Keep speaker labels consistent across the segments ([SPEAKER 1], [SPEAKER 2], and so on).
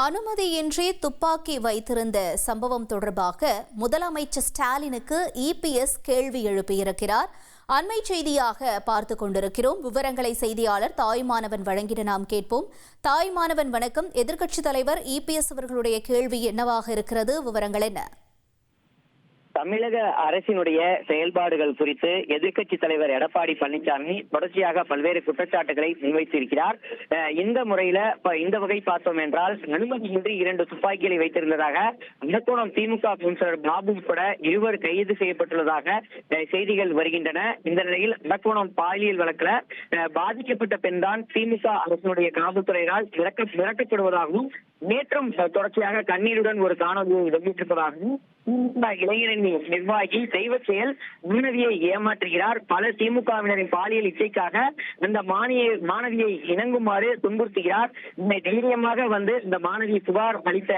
[SPEAKER 1] அனுமதியின்றி துப்பாக்கி வைத்திருந்த சம்பவம் தொடர்பாக முதலமைச்சர் ஸ்டாலினுக்கு இபிஎஸ் கேள்வி எழுப்பியிருக்கிறார். அண்மை செய்தியாக பார்த்து கொண்டிருக்கிறோம். விவரங்களை செய்தியாளர் தாய்மானவன் வழங்கிட நாம் கேட்போம். தாய்மானவன் வணக்கம். எதிர்க்கட்சித் தலைவர் இபிஎஸ் அவர்களுடைய கேள்வி என்னவாக இருக்கிறது? விவரங்கள் என்ன?
[SPEAKER 2] தமிழக அரசினுடைய செயல்பாடுகள் குறித்து எதிர்க்கட்சி தலைவர் எடப்பாடி பழனிசாமி தொடர்ச்சியாக பல்வேறு குற்றச்சாட்டுகளை முன்வைத்திருக்கிறார். இந்த முறையில இந்த வகை பார்த்தோம் என்றால் அனுமதியின்றி இரண்டு துப்பாக்கிகளை வைத்திருந்ததாக அரக்கோணம் திமுக கவுன்சிலர் பாபு உட்பட இருவர் கைது செய்யப்பட்டுள்ளதாக செய்திகள் வருகின்றன. இந்த நிலையில் அரக்கோணம் பாலியல் வழக்குல அஹ் பாதிக்கப்பட்ட பெண்தான் திமுக அரசினுடைய காவல்துறையினால் மிரக்க மிரட்டப்படுவதாகவும் நேற்றும் தொடர்ச்சியாக கண்ணீருடன் ஒரு காணொலியை வெளியிட்டிருப்பதாகவும் திமுக இளைஞரணி நிர்வாகி தெய்வ செயல் மாணவியை ஏமாற்றுகிறார். பல திமுகவினரின் பாலியல் இச்சைக்காக இந்த மாணிய மாணவியை இணங்குமாறு துன்புறுத்துகிறார். தைரியமாக வந்து இந்த மாணவி புகார் அளித்த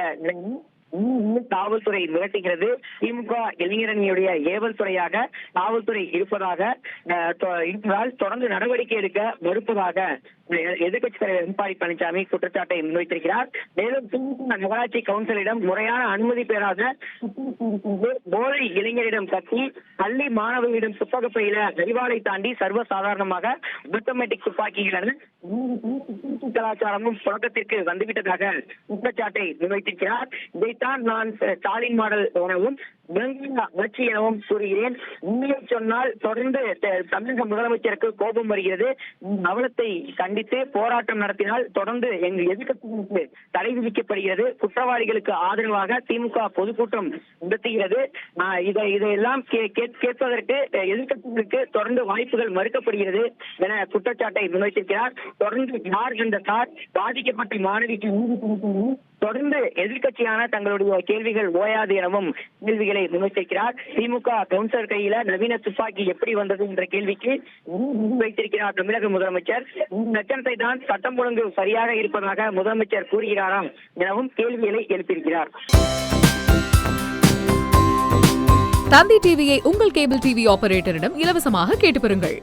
[SPEAKER 2] காவல்துறை மிரட்டுகிறது திமுக இளைஞரணியுடைய ஏவல் துறையாக காவல்துறை இருப்பதாக அஹ், தொ- இருப்பதால் தொடர்ந்து நடவடிக்கை எடுக்க மறுப்பதாக எதிர்கட்சி தலைவர் எடப்பாடி பழனிசாமி குற்றச்சாட்டை முன்வைத்திருக்கிறார். மேலும் நகராட்சி கவுன்சிலிடம் முறையான அனுமதி பெறாத போதை இளைஞரிடம் கட்டி பள்ளி மாணவர்களிடம் துப்பாக்கி பையில அறிவாளை தாண்டி சர்வசாதாரணமாக ஆட்டோமேட்டிக் துப்பாக்கிகள் கலாச்சாரமும் புழக்கத்திற்கு வந்துவிட்டதாக குற்றச்சாட்டை முன்வைத்திருக்கிறார். இதைத்தான் நான் ஸ்டாலின் மாடல் எனவும் விலங்கின எனவும் கூறுகிறேன். உண்மையை சொன்னால் தொடர்ந்து தமிழக முதலமைச்சருக்கு கோபம் வருகிறது. அவலத்தை கண்டித்து போராட்டம் நடத்தினால் தொடர்ந்து எங்கள் எதிர்க்கட்சிகளுக்கு தடை விதிக்கப்படுகிறது. குற்றவாளிகளுக்கு ஆதரவாக திமுக பொதுக்கூட்டம் நடத்துகிறது. இதை இதையெல்லாம் கேட்- கேட்பதற்கு எதிர்கட்சிகளுக்கு எதிர்க்கட்சிகளுக்கு தொடர்ந்து வாய்ப்புகள் மறுக்கப்படுகிறது என குற்றச்சாட்டை முன்வைத்திருக்கிறார் தொடர்ந்து யார் என்ற சார் பாதிக்கப்பட்ட மாணவிக்கு நீதி கிடைக்கணும். தொடர்ந்து எதிர்க்கட்சியான தங்களுடைய கேள்விகள் ஓயாது எனவும் கேள்விகளை முன்வைத்திருக்கிறார் திமுக கவுன்சிலர் கையில நவீன துப்பாக்கி எப்படி வந்தது என்ற கேள்விக்கு வைத்திருக்கிறார் தமிழக முதலமைச்சர். இந்த லட்சணத்தை தான் சட்டம் ஒழுங்கு சரியாக இருப்பதாக முதலமைச்சர் கூறுகிறாராம் எனவும் கேள்விகளை எழுப்பியிருக்கிறார்.
[SPEAKER 3] தந்தி டிவியை உங்கள் கேபிள் டிவி ஆபரேட்டரிடம் இலவசமாக கேட்டு பெறுங்கள்.